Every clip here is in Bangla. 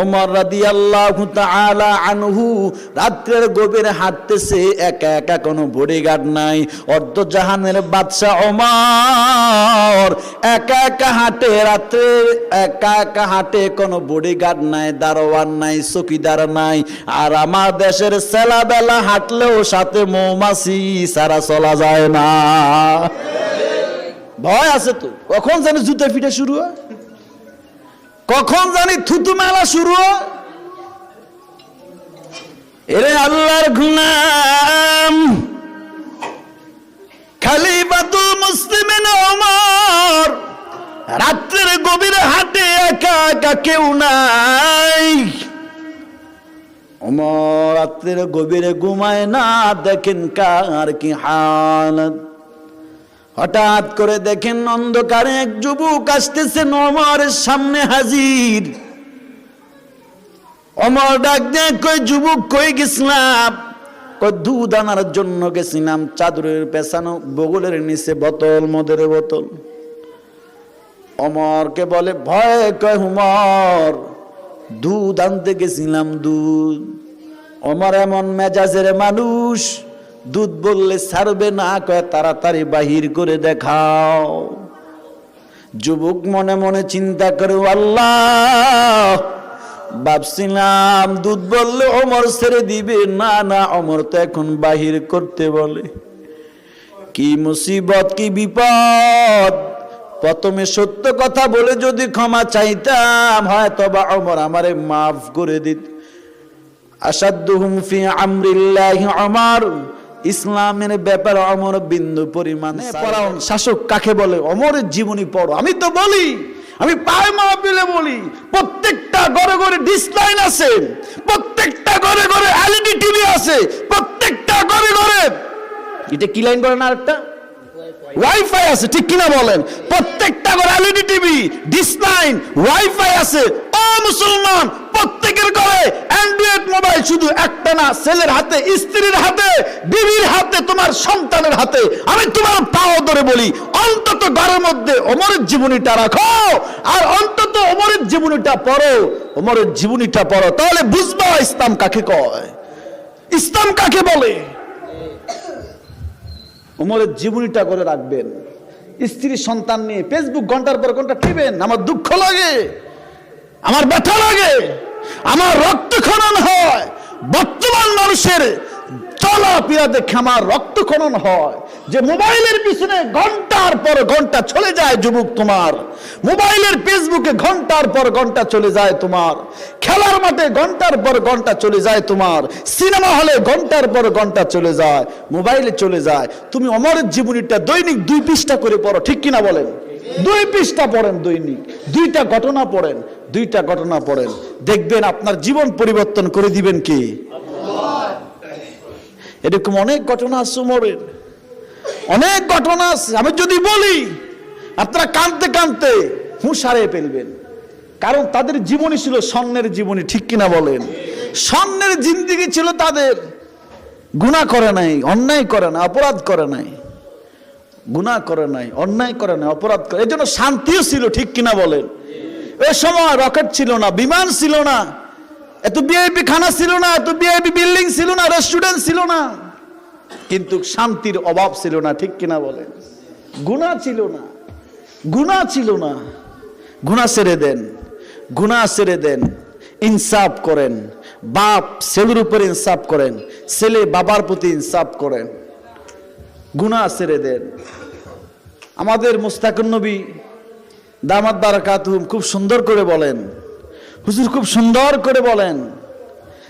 ওমর রাদিয়াল্লাহু তাআলা আনহু রাত্রের গভীরে হাঁটতেছে, একা একা কোনো বডিগার্ড নাই। অর্ধ জাহানের বাদশা ওমর একা একা হাঁটে, রাত্রে একা একা হাঁটে কোনো বডিগার্ড নাই, দারোয়ান নাই, চকিদার নাই। আর আমার দেশের সেলা বেলা হাঁটলেও সাথে মৌমাছি সারা চলা যায় না। ভয় আছে তো? কখন জানি জুতে ফিটে শুরু হয়? কখন জানি থুতু মেলা শুরু? এরে আল্লাহর গুলাম। খালি বাতুল মুসলিমিন ওমর। রাত্রের গভীরে হাটে একা একা কেউ নাই। ওমর, রাত্রের গভীরে ঘুমায় না, দেখেন কার কি হালত হঠাৎ করে দেখেন অন্ধকারে এক যুবক আসতেছে অমরের সামনে হাজির। অমর ডাক দেয় কই যুবক, কই গেছিলাম? কই দুধ আনার জন্য গেছিলাম, চাদরের পেছানো, বগলের নিচে বোতল, মদের বোতল। অমরকে বলে, ভয় কয় হুমর, দুধ আনতে গেছিলাম দুধ। অমর এমন মেজাজের মানুষ দুধ বললে ছাড়বে না, কয় তাড়াতাড়ি বাহির করে দেখাও। যুবক মনে মনে চিন্তা করে, আল্লাহ, ভাবছিলাম দুধ বললে অমর ছেড়ে দিবে। না না অমর তো এখন বাহির করতে বলে। কি মুসিবত, কি বিপদ? প্রথমে সত্য কথা বলে যদি ক্ষমা চাইতাম, হয়তো বা অমর আমারে মাফ করে দিত। আসাদুহুম ফি আমরিল্লাহি অমর ইসলামের ব্যাপারে অমর বিন্দু পরিমাণ পড়াও শাসক কাকে বলে? অমরের জীবনী পড়ো। আমি তো বলি আমি পায় মাহফিলে বলি প্রত্যেকটা ঘরে ঘরে ডিসলাইন আছে প্রত্যেকটা ঘরে ঘরে এলইডি টিভি আছে প্রত্যেকটা ঘরে ঘরে এটা কি লাইন করেন আরেকটা? ওয়াইফাই আছে ঠিক কিনা বলেন? প্রত্যেকটা ঘরে এলইডি টিভি ডিসলাইন ওয়াইফাই আছে। ও মুসলমান প্রত্যেকের ঘরে অ্যান্ড্রয়েড মোবাইল শুধু একটা না ছেলের হাতে স্ত্রীর হাতে হাতে তোমার সন্তানের হাতে আমি তোমার পাও ধরে বলি, অন্তত ঘরের মধ্যে অমরের জীবনীটা রাখো, আর অন্তত অমরের জীবনীটা পড়ো। অমরের জীবনীটা পড়ো, তাহলে বুঝবা ইসলাম কাকে কয়। ইসলাম কাকে বলে? উমরের জীবনীটা করে রাখবেন। স্ত্রী সন্তান নিয়ে ফেসবুক ঘণ্টার পর ঘণ্টা টিবেন আমার দুঃখ লাগে, আমার ব্যথা লাগে, আমার রক্তক্ষরণ হয়। বর্তমান মানুষের চলাফেরা দেখে আমার রক্তক্ষরণ হয়। যে মোবাইলের পিছনে ঘণ্টার পর ঘণ্টা চলে যায় যুবক তোমার। মোবাইলের ফেসবুকে ঘণ্টার পর ঘণ্টা চলে যায় তোমার। খেলার মাঠে ঘণ্টার পর ঘণ্টা চলে যায় তোমার। সিনেমা হলে ঘণ্টার পর ঘণ্টা চলে যায়, মোবাইলে চলে যায়। তুমি অমরের জীবনীটা দৈনিক দুই পৃষ্ঠা করে পড়ো, ঠিক কিনা বলেন? দুই পৃষ্ঠা পড়েন দৈনিক। দুইটা ঘটনা পড়েন, দুইটা ঘটনা পড়েন। দেখবেন আপনার জীবন পরিবর্তন করে দিবেন কি? এরকম অনেক ঘটনা আছে উমরের। অনেক ঘটনা আছে। আমি যদি বলি, আপনারা কানতে কানতে হুঁশারে ফেলবেন। কারণ তাদের জীবনী ছিল স্বর্ণের জীবনী, ঠিক কিনা বলেন? স্বর্ণের জিন্দিগি ছিল তাদের। গুণা করে নাই, অন্যায় করে না অপরাধ করে নাই। গুণা করে নাই, অন্যায় করে নাই, অপরাধ করে এই জন্য শান্তিও ছিল, ঠিক কিনা বলেন? ওই সময় রকেট ছিল না, বিমান ছিল না। এত বিআইপি খানা ছিল না, এত বিআইপি বিল্ডিং ছিল না, রেস্টুরেন্ট ছিল না। কিন্তু শান্তির অভাব ছিল না, ঠিক কিনা বলেন? গুণা ছিল না। গুণা ছিল না। গুণা ছেড়ে দেন। গুণা ছেড়ে দেন। ইনসাফ করেন। বাপ ছেলের উপর ইনসাফ করেন। ছেলে বাবার প্রতি ইনসাফ করেন। গুণা ছেড়ে দেন। আমাদের মুস্তাকুন নবী দামাত বারাকাতুম খুব সুন্দর করে বলেন হুজুর খুব সুন্দর করে বলেন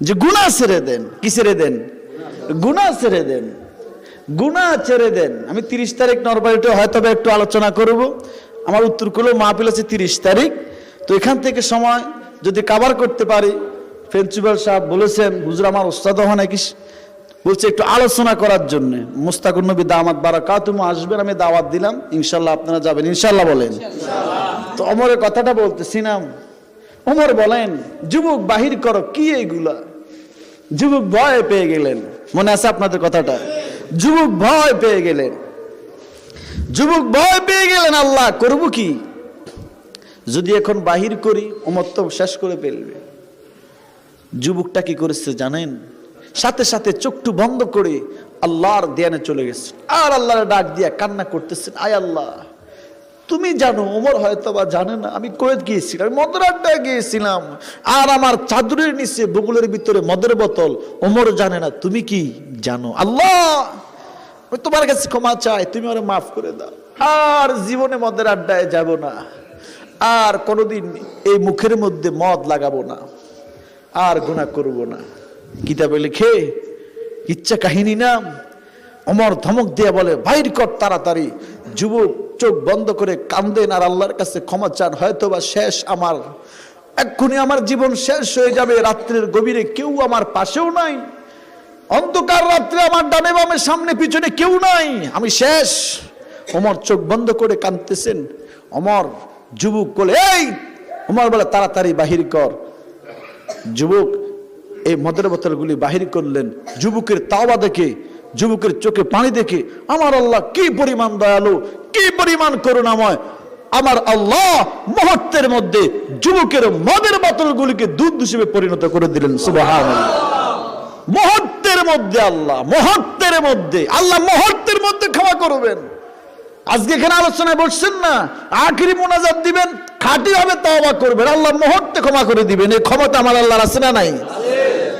যে গুণা ছেড়ে দেন। কি ছেড়ে দেন? গুণা ছেড়ে দেন। গুণা ছেড়ে দেন। আমি তিরিশ তারিখ নরবাড়িতে হয়তো একটু আলোচনা করব। আমার উত্তর করলেও মাহফিল আছে তিরিশ তারিখ। তো এখান থেকে সময় যদি কাবার করতে পারি, প্রিন্সিপাল সাহেব বলেছেন, হুজুর আমার ওস্তাদ হয় নাকি? বলছে একটু আলোচনা করার জন্য। মুস্তাকুর নবী দামাত বারাকা তুমি আসবেন, আমি দাওয়াত দিলাম। ইনশাল্লাহ আপনারা যাবেন। ইনশাল্লাহ বলেন। তো অমরের কথাটা বলতেছিলাম। ওমর বলেন, যুবক, বাহির করো, কি এইগুলা? যুবক ভয় পেয়ে গেলেন। মনে আছে আপনাদের কথাটা? যুবক ভয় পেয়ে গেলেন। যুবক ভয় পেয়ে গেলেন, আল্লাহ, করব কি? যদি এখন বাহির করি ওমর তো শেষ করে ফেলবে। যুবকটা কি করেছে জানেন? সাথে সাথে চোখটু বন্ধ করে আল্লাহর দেয়ানে চলে গেছে। আর আল্লাহর ডাক দিয়া কান্না করতেছেন, আয় আল্লাহ। তুমি জানো, ওমর হয়তো বা জানে না, আমি কোয়েত গিয়েছিলাম, আমি মদের আড্ডায় গিয়েছিলাম। আর আমার চাদরের নিচে বগুলের ভিতরে মদের বোতল, ওমর জানে না, তুমি কি জানো? আল্লাহ! আমি তোমার কাছে ক্ষমা চাই, তুমি ওরা মাফ করে দাও। আর জীবনে মদের আড্ডায় যাব না, আর কোনোদিন এই মুখের মধ্যে মদ লাগাবো না, আর গুণা করব না। কিতাবে লিখে, ইচ্ছা কাহিনী নাম অমর ধমক দিয়ে বলে, বাইর কর তাড়াতাড়ি যুবক চোখ বন্ধ করে কান্দেন আর আল্লাহর কাছে ক্ষমা চান হয়তো বা শেষ আমার। এক্ষুনি আমার জীবন শেষ হয়ে যাবে, রাত্রের গভীরে কেউ আমার পাশেও নাই। অন্ধকার রাত্রে আমার ডানে বামে সামনে পিছনে কেউ নাই। আমি শেষ। অমর চোখ বন্ধ করে কাঁদতেছেন। অমর যুবক বলে, এই! অমর বলে, তাড়াতাড়ি বাহির কর। যুবক এই মদের বোতলগুলি বাহির করলেন। যুবকের তাওবা দেখে যুবকের চোখে পানি দেখে, আমার আল্লাহ কি পরিমাণ দয়ালু, কি পরিমাণ করুণাময়, আমার আল্লাহ মুহূর্তের মধ্যে যুবকের মদের বোতলগুলিকে দুধ হিসেবে পরিণত করে দিলেন সুবাহান মুহূর্তের মধ্যে আল্লাহ, মুহূর্তের মধ্যে, আল্লাহ মুহূর্তের মধ্যে ক্ষমা করবেন। আজকে এখানে আলোচনায় বসছেন না, আখিরি মোনাজাত দিবেন, খাঁটি ভাবে তওবা করবেন, আল্লাহ মুহূর্তে ক্ষমা করে দিবেন, এই ক্ষমতা আমার আল্লাহর আছে না নাই?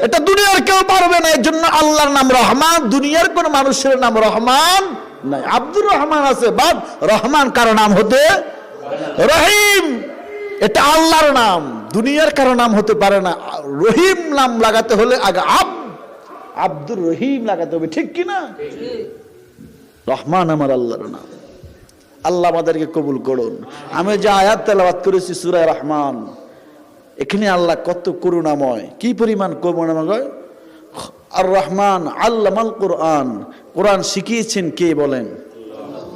এটা দুনিয়ার কেউ পারবে না এর জন্য আল্লাহর নাম রহমান, দুনিয়ার কোন মানুষের নাম রহমান নাই। আব্দুর রহমান আছে, বাদ, রহমান কারও নাম হতে রহিম। এটা আল্লাহর নাম, দুনিয়ার কারও নাম হতে পারে না। রহিম নাম লাগাতে হলে আগে আব, আব্দুর রহিম লাগাতে হবে, ঠিক কি না রহমান আমার আল্লাহর নাম। আল্লাহ আমাদেরকে কবুল করুন। আমি যে আয়াত তেলাবাত করেছি সুরায় রহমান এখানে আল্লাহ কত করুণাময়। কি পরিমাণ করুণাময় আর রহমান আল্লামাল কোরআন। কোরআন শিখিয়েছেন কে বলেন?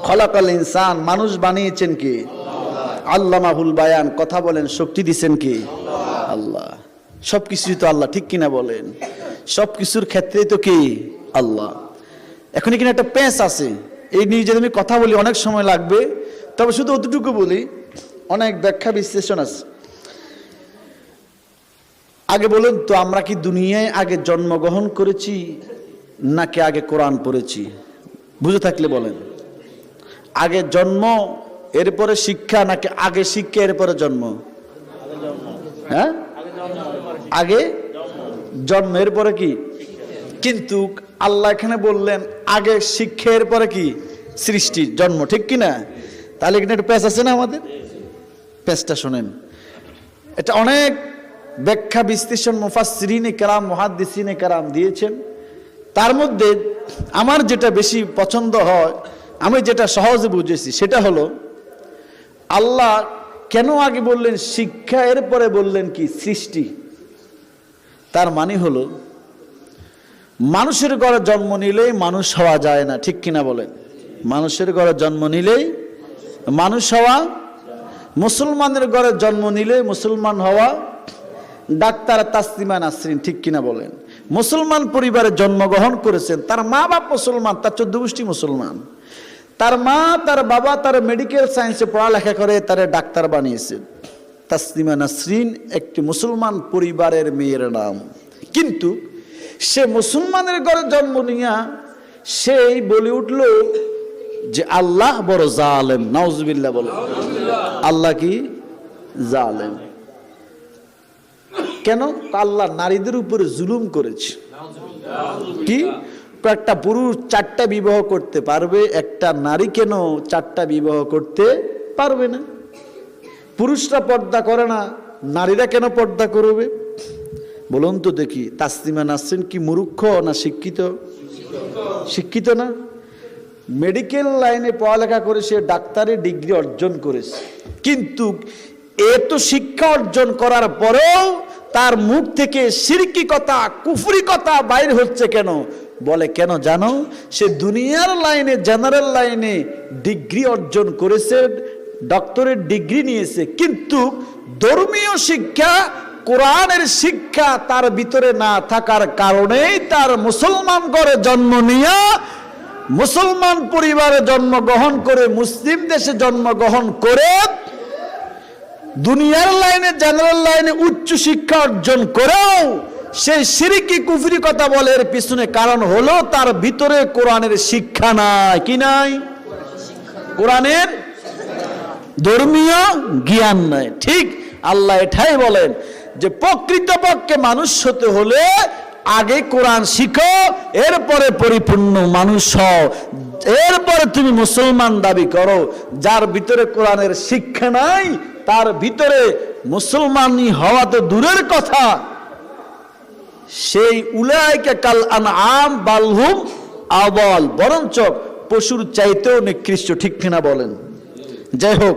খলাকাল ইনসান, মানুষ বানিয়েছেন কে? আল্লামাহুল বায়ান, কথা বলেন, শক্তি দিছেন কে? আল্লাহ। সব কিছুই তো আল্লাহ, ঠিক কিনা বলেন? সব কিছুর ক্ষেত্রে তো কে? আল্লাহ। এখন এখানে একটা পেঁচ আছে। এই নিয়ে যদি আমি কথা বলি, অনেক সময় লাগবে। তবে শুধু অতটুকু বলি, অনেক ব্যাখ্যা বিশ্লেষণ আছে। আগে বলুন তো, আমরা কি দুনিয়ায় আগে জন্মগ্রহণ করেছি নাকি আগে কোরআন পড়েছি? বুঝে থাকলে বলেন। আগে জন্ম, এরপরে শিক্ষা নাকি আগে শিক্ষা, এরপরে জন্ম? হ্যাঁ? আগে জন্ম, এরপরে কি? কিন্তু আল্লাহ এখানে বললেন, আগে শিক্ষা, এরপরে কি? সৃষ্টি, জন্ম, ঠিক কি না? তাহলে এখানে একটা প্যাচ আছে না আমাদের? প্যাচটা শোনেন। এটা অনেক ব্যাখ্যা বিশ্লেষণ মুফাসরিনে কারাম, মহাদ্দিসিনে কারাম দিয়েছেন। তার মধ্যে আমার যেটা বেশি পছন্দ হয়, আমি যেটা সহজে বুঝেছি, সেটা হলো, আল্লাহ কেন আগে বললেন শিক্ষা এর পরে বললেন কি সৃষ্টি? তার মানে হলো, মানুষের ঘরে জন্ম নিলেই মানুষ হওয়া যায় না, ঠিক কিনা বলেন? মানুষের ঘরে জন্ম নিলেই মানুষ হওয়া, মুসলমানের ঘরে জন্ম নিলে মুসলমান হওয়া ডাক্তার তাসলিমা নাসরিন ঠিক কিনা বলেন? মুসলমান পরিবারে জন্মগ্রহণ করেছেন, তার মা বাপ মুসলমান, তার চোদ্দ গোষ্ঠী মুসলমান। তার মা, তার বাবা, তার মেডিকেল সায়েন্সে পড়ালেখা করে, তারে ডাক্তার বানিয়েছে। তাসলিমা নাসরিন একটি মুসলমান পরিবারের মেয়ের নাম। কিন্তু সে মুসলমানের ঘরে জন্ম নিয়া সেই বলে উঠল যে আল্লাহ বড় জালেম, নাউজবিল্লাহ বলে। আল্লাহ কি? জালেম। কেন? আল্লাহ নারীদের উপরে জুলুম করেছে। কি? একটা পুরুষ চারটা বিবাহ করতে পারবে, একটা নারী কেন চারটা বিবাহ করতে পারবে না? পুরুষরা পর্দা করে না, নারীরা কেন পর্দা করবে? বলুন তো দেখি, তাসলিমা নাসরিন কি মূর্খ না শিক্ষিত? শিক্ষিত না। মেডিকেল লাইনে পড়ালেখা করে সে ডাক্তারের ডিগ্রি অর্জন করেছে। কিন্তু এত শিক্ষা অর্জন করার পরেও তার মুখ থেকে সিরকি কথা, কুফরি কথা বাইর হচ্ছে কেন? বলে, কেন জানো? সে দুনিয়ার লাইনে, জেনারেল লাইনে ডিগ্রি অর্জন করেছে ডক্টরের ডিগ্রি নিয়েছে, কিন্তু ধর্মীয় শিক্ষা, কোরআনের শিক্ষা তার ভিতরে না থাকার কারণেই তার মুসলমান করে জন্ম নিয়ে, মুসলমান পরিবারে জন্মগ্রহণ করে, মুসলিম দেশে জন্মগ্রহণ করে দুনিয়ার লাইনে জেনারেল লাইনে উচ্চ শিক্ষা অর্জন করেও সেই সিরিকি কুফরি কথা বলে। এর পিছনে কারণ হলো তার ভিতরে কোরআনের শিক্ষা নাই। কি নাই? কোরআনের ধর্মীয় জ্ঞান নাই। ঠিক আল্লাহ এটাই বলেন যে প্রকৃতপক্ষে মানুষ হতে হলে আগে কোরআন শিখো, এরপরে পরিপূর্ণ মানুষ হও। এরপরে তুমি মুসলমান দাবি করো, যার ভিতরে কোরআনের শিক্ষা নাই, তার ভিতরে মুসলমানই হওয়া তো দূরের কথা। সেই উলায়কে কাল আন আম বালহুম আবল বরঞ্চ পশুর চাইতেও নিকৃষ্ট, ঠিক কিনা বলেন? যাই হোক